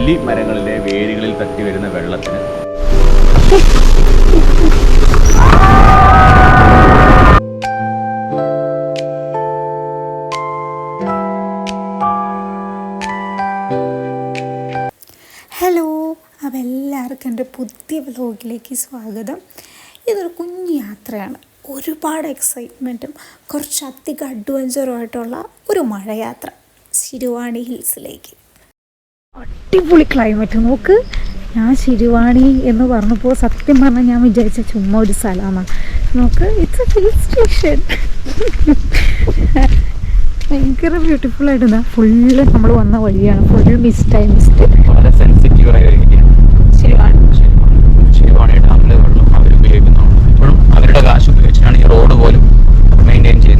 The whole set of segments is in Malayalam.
നെല്ലി മരങ്ങളിലെ വേരുകളിൽ തട്ടി വരുന്ന വെള്ളത്തിന് ഹലോ അപ്പോൾ എല്ലാവർക്കും എന്റെ പുതിയ വ്ലോഗിലേക്ക് സ്വാഗതം. ഇതൊരു കുഞ്ഞു യാത്രയാണ്. ഒരുപാട് എക്സൈറ്റ്മെന്റും കുറച്ച് അധികം അഡ്വഞ്ചറും ആയിട്ടുള്ള ഒരു മഴയാത്ര. ശിരുവാണി ഹിൽസിലേക്ക് അടിപൊളി ക്ലൈമറ്റ് നോക്ക് ഞാൻ ശിരുവാണി എന്ന് പറഞ്ഞപ്പോൾ സത്യം പറഞ്ഞാൽ ഞാൻ വിചാരിച്ച ചുമ്മാ ഒരു സ്ഥലമാണ് നോക്ക് ഇറ്റ്സ് എ ഹിൽ സ്റ്റേഷൻ ഭയങ്കര ബ്യൂട്ടിഫുൾ ആയിട്ട് ഫുള്ള് നമ്മൾ വന്ന വഴിയാണ്. ഫുൾ മിസ്റ്റായി മിസ്റ്റ് വളരെ സെൻസിറ്റീവ് ആയ ശിരുവാണി. ഡാമിലെ വെള്ളം അവർ ഉപയോഗിക്കുന്നുണ്ട് ഇപ്പോഴും അവരുടെ കാശ് ഉപയോഗിച്ചാണ് ഈ റോഡ് പോലും മെയിന്റെയിൻ ചെയ്യുന്നതൊക്കെ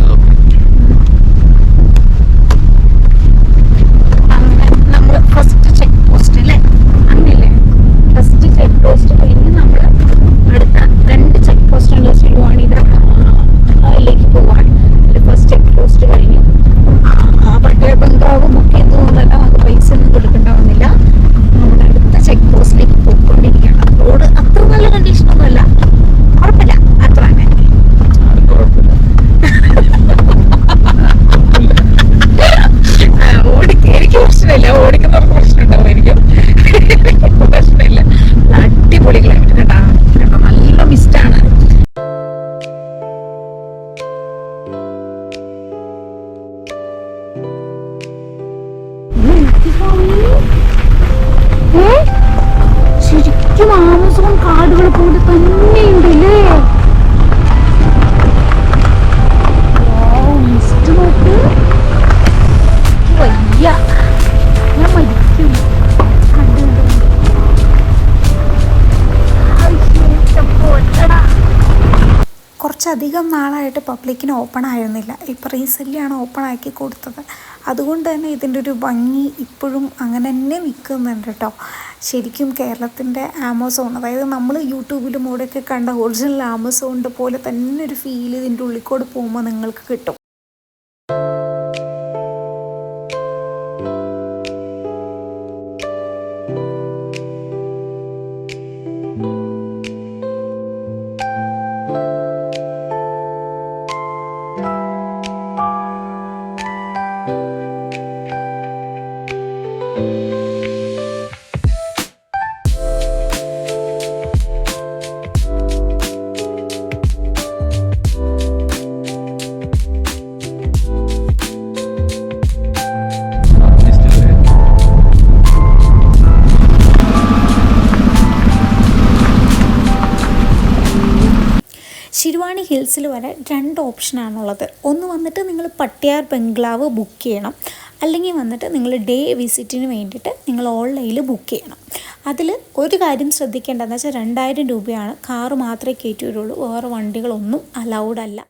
ശരിക്കും ആമസോൺ കാടുകൾ പോലെ തന്നെയുണ്ട് അല്ലേ വയ്യ. ഞാൻ മരിക്കും. കണ്ടു കുറച്ചധികം നാളായിട്ട് പബ്ലിക്കിന് ഓപ്പൺ ആയിരുന്നില്ല. ഇപ്പോൾ റീസെന്റ്ലിയാണ് ഓപ്പൺ ആക്കി കൊടുത്തത്. അതുകൊണ്ട് തന്നെ ഇതിന്റെ ഒരു ഭംഗി ഇപ്പോഴും അങ്ങനെ തന്നെ നിൽക്കുന്നുണ്ട് കേട്ടോ. ശരിക്കും കേരളത്തിന്റെ ആമസോൺ അതായത് നമ്മൾ യൂട്യൂബിലും കൂടെയൊക്കെ കണ്ട ഒറിജിനൽ ആമസോണിന്റെ പോലെ തന്നെ ഒരു ഫീൽ ഇതിന്റെ ഉള്ളിക്കോട് പോകുമ്പോൾ നിങ്ങൾക്ക് കിട്ടും. ഹിൽസിൽ വരെ രണ്ട് ഓപ്ഷനാണുള്ളത്. ഒന്ന് വന്നിട്ട് നിങ്ങൾ പട്ടിയാർ ബംഗ്ലാവ് ബുക്ക് ചെയ്യണം. അല്ലെങ്കിൽ വന്നിട്ട് നിങ്ങൾ ഡേ വിസിറ്റിന് വേണ്ടിയിട്ട് നിങ്ങൾ ഓൺലൈനിൽ ബുക്ക് ചെയ്യണം. അതിൽ ഒരു കാര്യം ശ്രദ്ധിക്കേണ്ടതെന്ന് വെച്ചാൽ രണ്ടായിരം രൂപയാണ്. കാറ് മാത്രമേ കയറ്റി വരുള്ളൂ വേറെ വണ്ടികളൊന്നും അലൗഡ് അല്ല.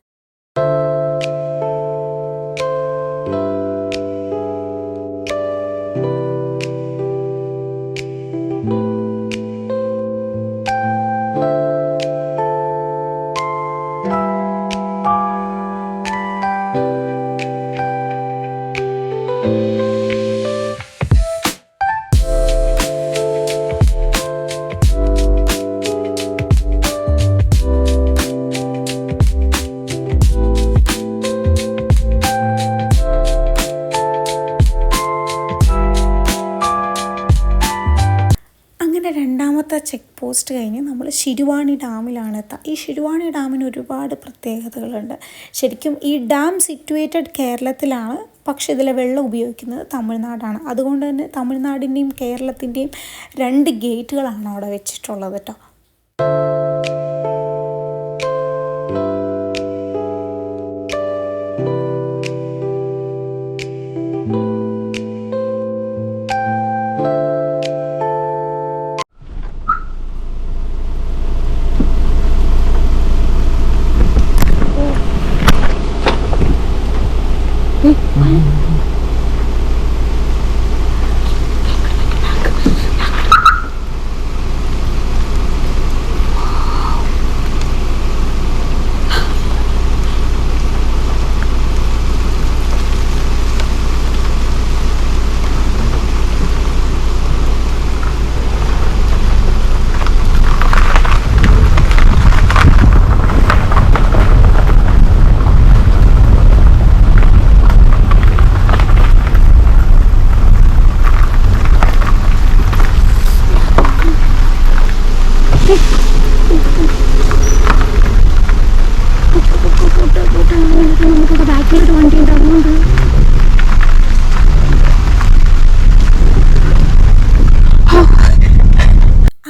പോസ്റ്റ് കഴിഞ്ഞ് നമ്മൾ ശിരുവാണി ഡാമിലാണ് എത്താം. ഈ ശിരുവാണി ഡാമിന് ഒരുപാട് പ്രത്യേകതകളുണ്ട്. ശരിക്കും ഈ ഡാം സിറ്റുവേറ്റഡ് കേരളത്തിലാണ് പക്ഷേ ഇതിലെ വെള്ളം ഉപയോഗിക്കുന്നത് തമിഴ്നാടാണ്. അതുകൊണ്ട് തന്നെ തമിഴ്നാടിന്റെയും കേരളത്തിന്റെയും രണ്ട് ഗേറ്റുകളാണ് അവിടെ വെച്ചിട്ടുള്ളത് കേട്ടോ. വണ്ടി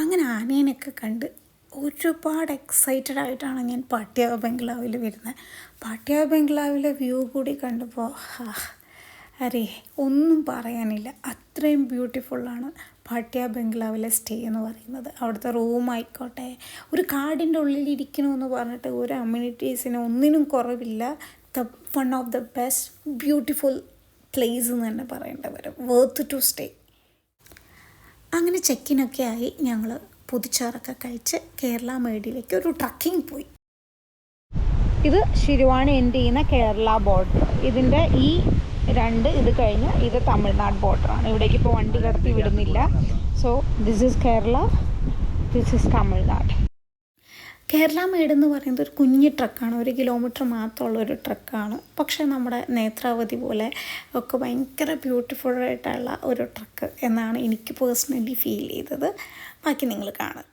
അങ്ങനെ ആനേനൊക്കെ കണ്ട് ഒരുപാട് എക്സൈറ്റഡ് ആയിട്ടാണ് ഞാൻ പാട്യാവ് ബംഗ്ലാവിൽ വരുന്നത് പാട്യാവ് ബംഗ്ലാവിലെ വ്യൂ കൂടി കണ്ടപ്പോൾ അരേ ഒന്നും പറയാനില്ല. അത്രയും ബ്യൂട്ടിഫുള്ളാണ് പാട്യ ബംഗ്ലാവിലെ സ്റ്റേ എന്ന് പറയുന്നത്. അവിടുത്തെ റൂം ആയിക്കോട്ടെ ഒരു കാടിന്റെ ഉള്ളിലിരിക്കണമെന്ന് പറഞ്ഞിട്ട് ഒരു അമ്യൂണിറ്റീസിന് ഒന്നിനും കുറവില്ല. One of the best beautiful place എന്ന് തന്നെ പറയേണ്ടി വരും. വർത്ത് ടു സ്റ്റേ അങ്ങനെ ചെക്കിനൊക്കെ ആയി ഞങ്ങൾ പുതുച്ചാറൊക്കെ കഴിച്ച് കേരള മേടിയിലേക്ക് ഒരു ട്രക്കിംഗ് പോയി. ഇത് ശിരുവാണി എൻഡ് ചെയ്യുന്ന കേരള ബോർഡർ ഇതിന്റെ ഈ രണ്ട് ഇത് കഴിഞ്ഞ് ഇത് തമിഴ്നാട് ബോർഡറാണ് ഇവിടേക്ക് ഇപ്പോൾ വണ്ടി കടത്തി വിടുന്നില്ല. So this is Kerala this is Tamil Nadu. Kerala made എന്ന് പറയുന്നത് ഒരു കുഞ്ഞു ട്രക്കാണ്. ഒരു കിലോമീറ്റർ മാത്രമുള്ള ഒരു ട്രക്കാണ്. പക്ഷേ നമ്മുടെ നേത്രാവതി പോലെ ഒക്കെ ഭയങ്കര ബ്യൂട്ടിഫുൾ ആയിട്ടുള്ള ഒരു ട്രക്ക് എന്നാണ് എനിക്ക് പേഴ്സണലി ഫീൽ ചെയ്തത്. ബാക്കി നിങ്ങൾ കാണും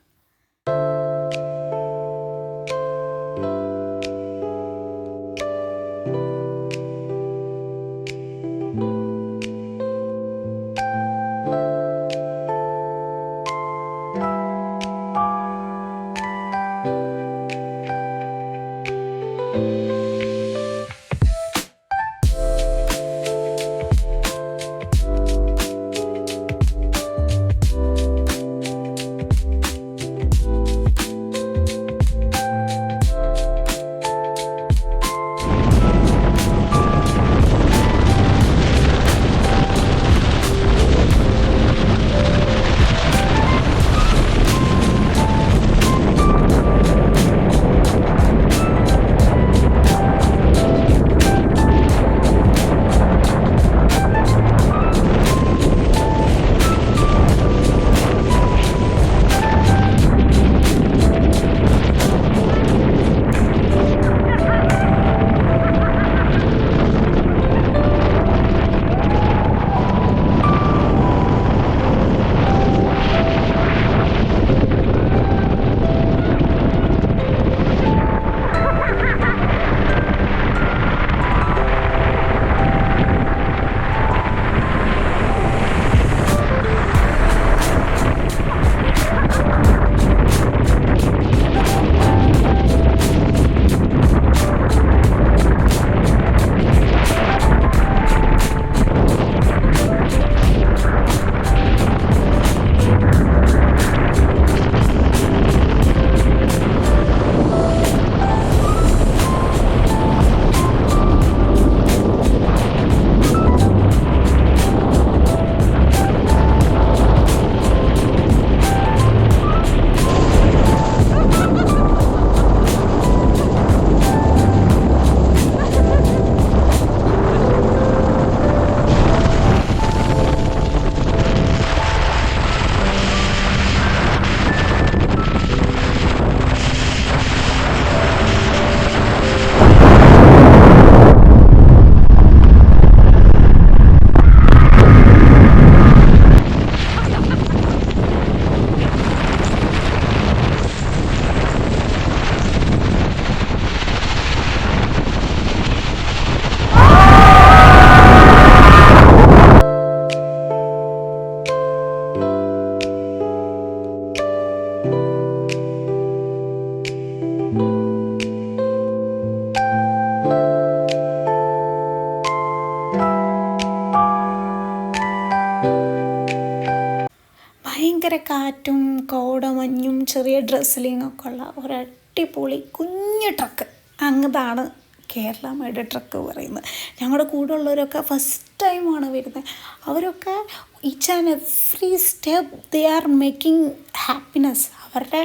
ഒക്കെ ഉള്ള ഒരു അടിപൊളി കുഞ്ഞു ട്രക്ക്. അങ്ങതാണ് കേരളമയുടെ ട്രക്ക് പറയുന്നത്. ഞങ്ങളുടെ കൂടെ ഉള്ളവരൊക്കെ ഫസ്റ്റ് ടൈമാണ് വരുന്നത്. അവരൊക്കെ each and every step they are making happiness അവരുടെ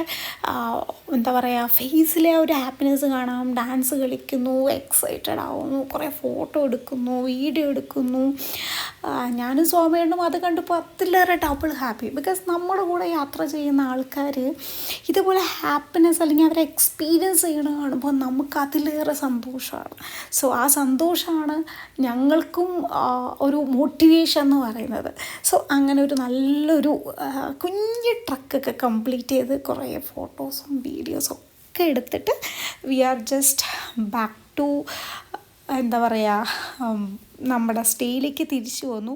എന്താ പറയുക ഫേസിലെ ആ ഒരു ഹാപ്പിനെസ് കാണാം ഡാൻസ് കളിക്കുന്നു എക്സൈറ്റഡ് ആവുന്നു കുറേ ഫോട്ടോ എടുക്കുന്നു വീഡിയോ എടുക്കുന്നു. ഞാനും സ്വാമിയേണ്ടും അത് കണ്ടപ്പോൾ അതിലേറെ ഡബിൾ ഹാപ്പി ബിക്കോസ് നമ്മുടെ കൂടെ യാത്ര ചെയ്യുന്ന ആൾക്കാർ ഇതുപോലെ ഹാപ്പിനെസ് അല്ലെങ്കിൽ അവരെ എക്സ്പീരിയൻസ് ചെയ്യണ കാണുമ്പോൾ നമുക്ക് അതിലേറെ സന്തോഷമാണ്. സോ ആ സന്തോഷമാണ് ഞങ്ങൾക്കും ഒരു മോട്ടിവേഷൻ എന്ന് പറയുന്നത്. സോ അങ്ങനെ ഒരു നല്ലൊരു കുഞ്ഞ് ട്രക്കൊക്കെ കംപ്ലീറ്റ് ചെയ്ത് കുറേ ഫോട്ടോസും വീഡിയോസും ഒക്കെ എടുത്തിട്ട് we are just back to എന്താ പറയുക നമ്മുടെ സ്റ്റേയിലേക്ക് തിരിച്ചു വന്നു.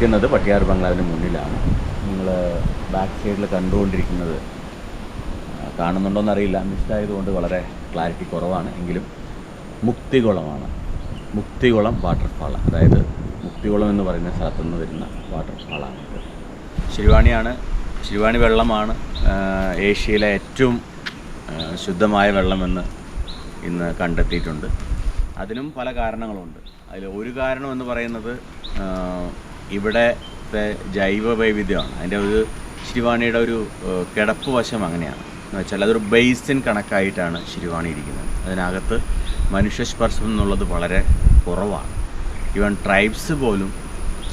നിൽക്കുന്നത് പട്ടിയാർ ബംഗ്ലാവിന് മുന്നിലാണ്. നിങ്ങൾ ബാക്ക് സൈഡിൽ കണ്ടുകൊണ്ടിരിക്കുന്നത് കാണുന്നുണ്ടോയെന്ന് അറിയില്ല മിസ്സായതുകൊണ്ട് വളരെ ക്ലാരിറ്റി കുറവാണ്. എങ്കിലും മുക്തികുളമാണ്. മുക്തികുളം വാട്ടർഫാൾ അതായത് മുക്തികുളം എന്ന് പറയുന്ന സ്ഥലത്തു നിന്ന് വരുന്ന വാട്ടർഫാളാണ് ശിരുവാണിയാണ് ശിരുവാണി വെള്ളമാണ് ഏഷ്യയിലെ ഏറ്റവും ശുദ്ധമായ വെള്ളമെന്ന് ഇന്ന് കണ്ടെത്തിയിട്ടുണ്ട്. അതിനും പല കാരണങ്ങളുണ്ട്. അതിൽ ഒരു കാരണം എന്ന് പറയുന്നത് ഇവിടത്തെ ജൈവ വൈവിധ്യമാണ് അതിന്റെ ഒരു ശിരുവാണിയുടെ ഒരു കിടപ്പ് വശം അങ്ങനെയാണ്. എന്ന് വെച്ചാൽ അതൊരു ബേസിൻ കണക്കായിട്ടാണ് ശിരുവാണി ഇരിക്കുന്നത്. അതിനകത്ത് മനുഷ്യസ്പർശം എന്നുള്ളത് വളരെ കുറവാണ്. ഈവൻ ട്രൈബ്സ് പോലും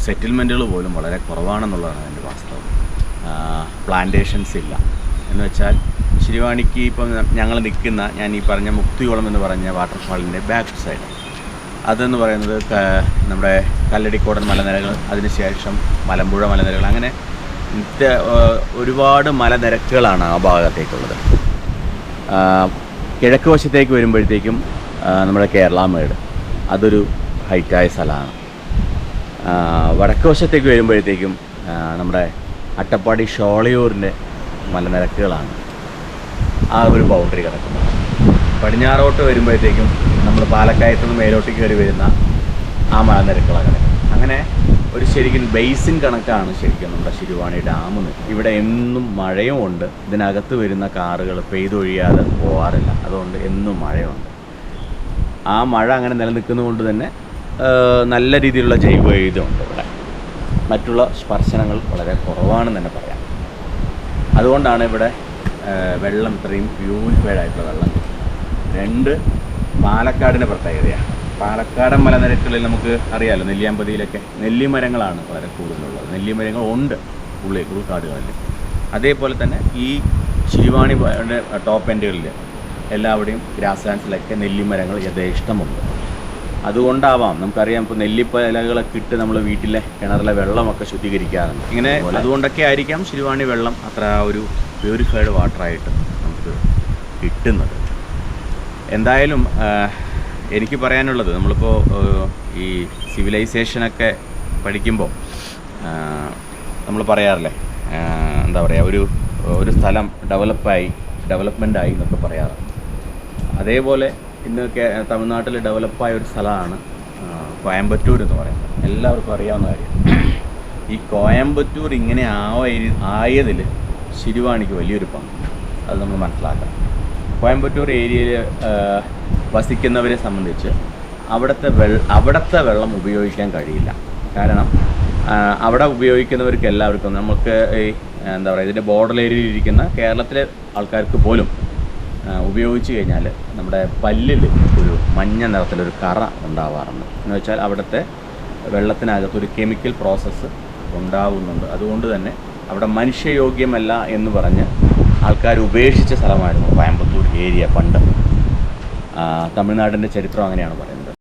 സെറ്റിൽമെന്റുകൾ പോലും വളരെ കുറവാണെന്നുള്ളതാണ് അതിന്റെ വാസ്തവം. പ്ലാന്റേഷൻസ് ഇല്ല. എന്ന് വെച്ചാൽ ശിരുവാണിക്ക് ഇപ്പം ഞങ്ങൾ നിൽക്കുന്ന ഞാൻ ഈ പറഞ്ഞ മുക്തികുളം എന്ന് പറഞ്ഞ വാട്ടർഫാളിന്റെ ബാക്ക് സൈഡ്. അതെന്ന് പറയുന്നത് നമ്മുടെ കല്ലടിക്കോടൻ മലനിരകൾ അതിനുശേഷം മലമ്പുഴ മലനിരകൾ അങ്ങനെ ഒരുപാട് മലനിരക്കുകളാണ് ആ ഭാഗത്തേക്കുള്ളത്. കിഴക്ക് വശത്തേക്ക് വരുമ്പോഴത്തേക്കും നമ്മുടെ കേരള മേട്. അതൊരു ഹൈറ്റായ സ്ഥലമാണ്. വടക്ക് വശത്തേക്ക് വരുമ്പോഴത്തേക്കും നമ്മുടെ അട്ടപ്പാടി ഷോളയൂരിന്റെ മലനിരക്കുകളാണ് ആ ഒരു ബൗണ്ടറി കിടക്കുന്നത്. പടിഞ്ഞാറോട്ട് വരുമ്പോഴത്തേക്കും നമ്മൾ പാലക്കയത്ത് നിന്ന് മേലോട്ട് കയറി വരുന്ന ആ മഴ കിടക്കുന്നത് അങ്ങനെ ഒരു ശരിക്കും ബേസിൻ കണക്കാണ് ശരിക്കും നമ്മുടെ ശിരുവാണി ഡാം ഇവിടെ എന്നും മഴയും ഉണ്ട്. ഇതിനകത്ത് വരുന്ന കാറുകൾ പെയ്തൊഴിയാതെ പോകാറില്ല അതുകൊണ്ട് എന്നും മഴയുണ്ട്. ആ മഴ അങ്ങനെ നിലനിൽക്കുന്നതുകൊണ്ട് തന്നെ നല്ല രീതിയിലുള്ള ജൈവ വൈവിധ്യമുണ്ട് ഇവിടെ. മറ്റുള്ള സ്പർശനങ്ങൾ വളരെ കുറവാണെന്ന് തന്നെ പറയാം. അതുകൊണ്ടാണ് ഇവിടെ വെള്ളം ഇത്രയും പ്യൂരിഫൈഡ് ആയിട്ടുള്ള വെള്ളം. രണ്ട് പാലക്കാടിന്റെ പ്രത്യേകതയാണ്. പാലക്കാടൻ മലനിരക്കുകളിൽ നമുക്ക് അറിയാമല്ലോ നെല്ലിയാമ്പതിയിലൊക്കെ നെല്ലിമരങ്ങളാണ് വളരെ കൂടുതലുള്ളത്. നെല്ലിമരങ്ങൾ ഉണ്ട് ഉള്ളി ഉൾക്കാടുകളിൽ അതേപോലെ തന്നെ ഈ ശിരുവാണി ടോപ്പ് എൻഡുകളിൽ എല്ലാവിടെയും ഗ്രാസ് ലാൻഡ്സിലൊക്കെ നെല്ലിമരങ്ങൾ യഥേഷ്ടമുണ്ട്. അതുകൊണ്ടാവാം നമുക്കറിയാം ഇപ്പോൾ നെല്ലിപ്പലകളൊക്കെ ഇട്ട് നമ്മൾ വീട്ടിലെ കിണറിലെ വെള്ളമൊക്കെ ശുദ്ധീകരിക്കാറുണ്ട്. ഇങ്ങനെ അതുകൊണ്ടൊക്കെ ആയിരിക്കാം ശിരുവാണി വെള്ളം അത്ര ഒരു പ്യൂരിഫൈഡ് വാട്ടറായിട്ട് നമുക്ക് കിട്ടുന്നത്. എന്തായാലും എനിക്ക് പറയാനുള്ളത് നമ്മളിപ്പോൾ ഈ സിവിലൈസേഷനൊക്കെ പഠിക്കുമ്പോൾ നമ്മൾ പറയാറില്ലേ എന്താ പറയുക ഒരു ഒരു സ്ഥലം ഡെവലപ്പായി ഡെവലപ്മെന്റായി എന്നൊക്കെ പറയാറുണ്ട്. അതേപോലെ ഇന്ന് തമിഴ്നാട്ടിൽ ഡെവലപ്പായ ഒരു സ്ഥലമാണ് കോയമ്പത്തൂർ എന്ന് പറയുന്നത്. എല്ലാവർക്കും അറിയാവുന്ന കാര്യം. ഈ കോയമ്പത്തൂർ ഇങ്ങനെ ആവ ആയതിൽ ശിരുവാണിക്ക് വലിയൊരു പങ്ക്. അത് നമ്മൾ മനസ്സിലാക്കണം. കോയമ്പത്തൂർ ഏരിയയിൽ വസിക്കുന്നവരെ സംബന്ധിച്ച് അവിടുത്തെ വെള്ള അവിടുത്തെ വെള്ളം ഉപയോഗിക്കാൻ കഴിയില്ല. കാരണം അവിടെ ഉപയോഗിക്കുന്നവർക്ക് എല്ലാവർക്കും നമുക്ക് ഈ എന്താ പറയുക ഇതിന്റെ ബോർഡർ ഏരിയയിൽ ഇരിക്കുന്ന കേരളത്തിലെ ആൾക്കാർക്ക് പോലും ഉപയോഗിച്ച് കഴിഞ്ഞാൽ നമ്മുടെ പല്ലിൽ ഒരു മഞ്ഞ നിറത്തിലൊരു കറ ഉണ്ടാവാറുണ്ട്. എന്ന് വെച്ചാൽ അവിടുത്തെ വെള്ളത്തിനകത്ത് ഒരു കെമിക്കൽ പ്രോസസ്സ് ഉണ്ടാവുന്നുണ്ട്. അതുകൊണ്ട് തന്നെ അവിടെ മനുഷ്യയോഗ്യമല്ല എന്ന് പറഞ്ഞ് ആൾക്കാർ ഉപേക്ഷിച്ച സ്ഥലമായിരുന്നു കോയമ്പത്തൂർ. ഏരിയ പണ്ട്. തമിഴ്നാടിന്റെ ചരിത്രം അങ്ങനെയാണ് പറയുന്നത്.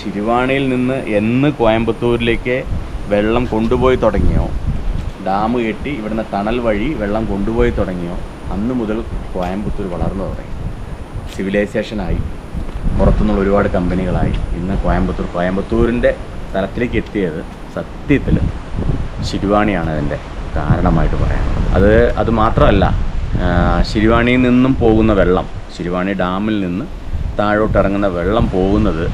ശിരുവാണിയിൽ നിന്ന് എന്ന് കോയമ്പത്തൂരിലേക്ക് വെള്ളം കൊണ്ടുപോയി തുടങ്ങിയോ? ഡാം കെട്ടി ഇവിടുന്ന് ടണൽ വഴി വെള്ളം കൊണ്ടുപോയി തുടങ്ങിയോ? അന്ന് മുതൽ കോയമ്പത്തൂർ വളർന്നു തുടങ്ങി. സിവിലൈസേഷനായി പുറത്തുനിന്നുള്ള ഒരുപാട് കമ്പനികളായി. ഇന്ന് കോയമ്പത്തൂർ കോയമ്പത്തൂരിന്റെ തലത്തിലേക്ക് എത്തിയത് സത്യത്തിൽ ശിരുവാണിയാണ് അതിന്റെ കാരണമായിട്ട് പറയാനുള്ളത്. അത് അത് മാത്രമല്ല ശിരുവാണിയിൽ നിന്നും പോകുന്ന വെള്ളം ശിരുവാണി ഡാമിൽ നിന്ന് താഴോട്ട് ഇറങ്ങുന്ന വെള്ളം പോകുന്നത്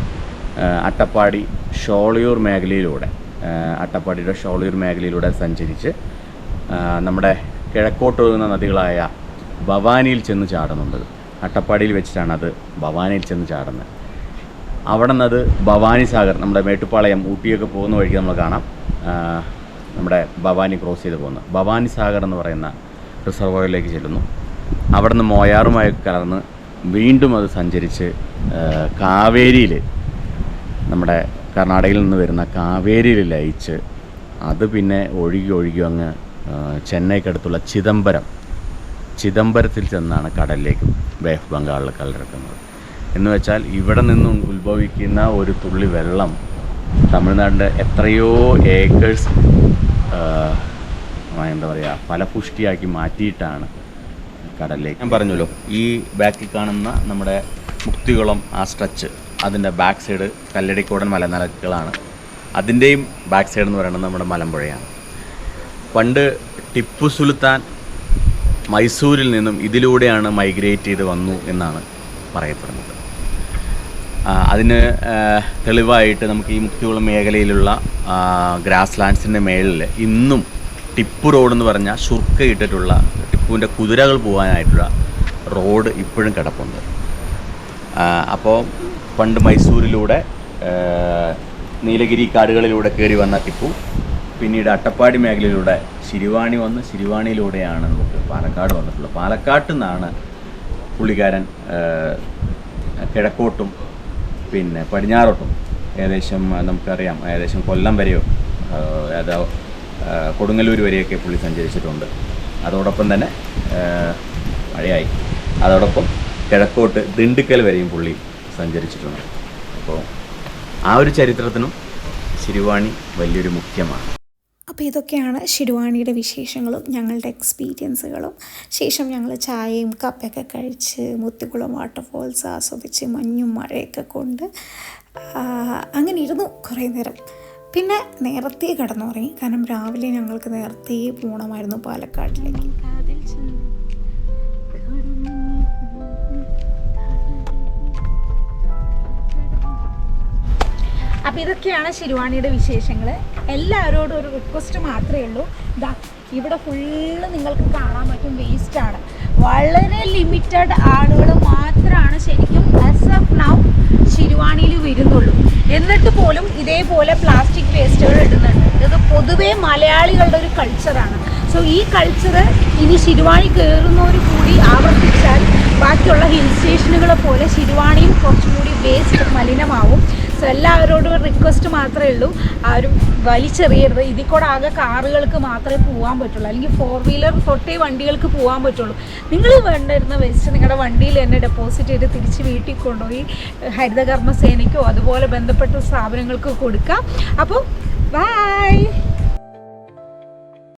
അട്ടപ്പാടി ഷോളിയൂർ മേഖലയിലൂടെ അട്ടപ്പാടിയുടെ ഷോളിയൂർ മേഖലയിലൂടെ സഞ്ചരിച്ച് നമ്മുടെ കിഴക്കോട്ട് ഒഴുകുന്ന നദികളായ ഭവാനിയിൽ ചെന്ന് ചാടുന്നുണ്ട്. അട്ടപ്പാടിയിൽ വെച്ചിട്ടാണ് അത് ഭവാനിയിൽ ചെന്ന് ചാടുന്നത്. അവിടെ നിന്നത് ഭവാനി സാഗർ നമ്മുടെ മേട്ടുപ്പാളയം ഊട്ടിയൊക്കെ പോകുന്ന വഴിക്ക് നമ്മൾ കാണാം. നമ്മുടെ ഭവാനി ക്രോസ് ചെയ്ത് പോകുന്നത്. ഭവാനി സാഗർ എന്ന് പറയുന്ന റിസർവോയറിലേക്ക് ചെല്ലുന്നു. അവിടെ നിന്ന് മോയാറുമായി കലർന്ന് വീണ്ടും അത് സഞ്ചരിച്ച് കാവേരിയിൽ നമ്മുടെ കർണാടകയിൽ നിന്ന് വരുന്ന കാവേരിയിൽ ലയിച്ച് അത് പിന്നെ ഒഴുകി ഒഴുകി അങ്ങ് ചെന്നൈക്കടുത്തുള്ള ചിദംബരം ചിദംബരത്തിൽ ചെന്നാണ് കടലിലേക്ക് ബേഫ് ബംഗാളിൽ കലർക്കുന്നത് എന്ന് വെച്ചാൽ ഇവിടെ നിന്നും ഉത്ഭവിക്കുന്ന ഒരു തുള്ളി വെള്ളം തമിഴ്നാടിന്റെ എത്രയോ ഏക്കേഴ്സ് എന്താ പറയുക ഫലപുഷ്ടിയാക്കി മാറ്റിയിട്ടാണ് കടലിലേക്ക് ഞാൻ പറഞ്ഞല്ലോ ഈ ബാക്കിൽ കാണുന്ന നമ്മുടെ മുക്തികുളം ആ സ്ട്രെച്ച് അതിന്റെ ബാക്ക് സൈഡ് കല്ലടിക്കോടൻ മലനിരക്കുകളാണ് അതിന്റെയും ബാക്ക് സൈഡ് എന്ന് പറയുന്നത് നമ്മുടെ മലമ്പുഴയാണ്. പണ്ട് ടിപ്പു സുൽത്താൻ മൈസൂരിൽ നിന്നും ഇതിലൂടെയാണ് മൈഗ്രേറ്റ് ചെയ്ത് വന്നു എന്നാണ് പറയപ്പെടുന്നത്. അതിന് തെളിവായിട്ട് നമുക്ക് ഈ മുക്തികുളം മേഖലയിലുള്ള ഗ്രാസ് ലാൻഡ്സിന്റെ മേളിൽ ഇന്നും ടിപ്പു റോഡ് എന്ന് പറഞ്ഞാൽ ശുർക്ക ഇട്ടിട്ടുള്ള ടിപ്പുവിന്റെ കുതിരകൾ പോകാനായിട്ടുള്ള റോഡ് ഇപ്പോഴും കിടപ്പുണ്ട്. അപ്പോൾ പണ്ട് മൈസൂരിലൂടെ നീലഗിരി കാടുകളിലൂടെ കയറി വന്ന ടിപ്പു പിന്നീട് അട്ടപ്പാടി മേഖലയിലൂടെ ശിരുവാണി വന്ന് ശിരുവാണിയിലൂടെയാണ് നമുക്ക് പാലക്കാട് വന്നിട്ടുള്ളത്. പാലക്കാട്ട് നിന്നാണ് പുള്ളിക്കാരൻ കിഴക്കോട്ടും പിന്നെ പടിഞ്ഞാറോട്ടും ഏകദേശം നമുക്കറിയാം ഏകദേശം കൊല്ലം വരെയോ ഏതാ കൊടുങ്ങല്ലൂർ വരെയൊക്കെ പുള്ളി സഞ്ചരിച്ചിട്ടുണ്ട്. അതോടൊപ്പം തന്നെ മഴയായി. അതോടൊപ്പം കിഴക്കോട്ട് ദിണ്ടുക്കൽ വരെയും പുള്ളി സഞ്ചരിച്ചിട്ടുണ്ട്. അപ്പോൾ ആ ഒരു ചരിത്രത്തിനും ശിരുവാണി വലിയൊരു മുഖ്യമാണ്. അപ്പോൾ ഇതൊക്കെയാണ് ശിരുവാണിയുടെ വിശേഷങ്ങളും ഞങ്ങളുടെ എക്സ്പീരിയൻസുകളും. ശേഷം ഞങ്ങൾ ചായയും കപ്പയൊക്കെ കഴിച്ച് മുത്തുകുളം വാട്ടർഫോൾസ് ആസ്വദിച്ച് മഞ്ഞും മഴയൊക്കെ കൊണ്ട് അങ്ങനെ ഇരുന്നു കുറേ നേരം. പിന്നെ നേരത്തെ കിടന്നുറങ്ങി. കാരണം രാവിലെ ഞങ്ങൾക്ക് നേരത്തെ പോകണമായിരുന്നു പാലക്കാട്ടിലേക്ക്. അപ്പോൾ ഇതൊക്കെയാണ് ശിരുവാണിയുടെ വിശേഷങ്ങൾ എല്ലാവരോടും ഒരു റിക്വസ്റ്റ് മാത്രമേ ഉള്ളൂ. ഇതാ ഇവിടെ ഫുള്ള് നിങ്ങൾക്ക് കാണാൻ പറ്റും വേസ്റ്റാണ് വളരെ ലിമിറ്റഡ് ആളുകൾ മാത്രമാണ് ശരിക്കും ആസ് നൗ ശിരുവാണിയിൽ വരുന്നുള്ളൂ. എന്നിട്ട് പോലും ഇതേപോലെ പ്ലാസ്റ്റിക് വേസ്റ്റുകൾ ഇടുന്നുണ്ട്. ഇത് പൊതുവേ മലയാളികളുടെ ഒരു കൾച്ചറാണ് സോ ഈ കൾച്ചർ ഇനി ശിരുവാണി കയറുന്നവർ കൂടി ആവർത്തിച്ചാൽ ബാക്കിയുള്ള ഹിൽ സ്റ്റേഷനുകളെ പോലെ ശിരുവാണിയും കുറച്ചും കൂടി വേസ്റ്റ് മലിനമാവും. സോ എല്ലാവരോടും റിക്വസ്റ്റ് മാത്രമേ ഉള്ളൂ. ആരും വലിച്ചെറിയരുത് ഇതിൽ കൂടെ ആകെ കാറുകൾക്ക് മാത്രമേ പോകാൻ പറ്റുള്ളൂ. അല്ലെങ്കിൽ ഫോർ വീലർ തൊട്ടേ വണ്ടികൾക്ക് പോകാൻ പറ്റുള്ളൂ. നിങ്ങൾ വേണ്ടിരുന്ന വേസ്റ്റ് നിങ്ങളുടെ വണ്ടിയിൽ തന്നെ ഡെപ്പോസിറ്റ് ചെയ്ത് തിരിച്ച് വീട്ടിൽ കൊണ്ടുപോയി ഹരിതകർമ്മ സേനയ്ക്കോ അതുപോലെ ബന്ധപ്പെട്ട സ്ഥാപനങ്ങൾക്കോ കൊടുക്കാം. അപ്പോൾ ബൈ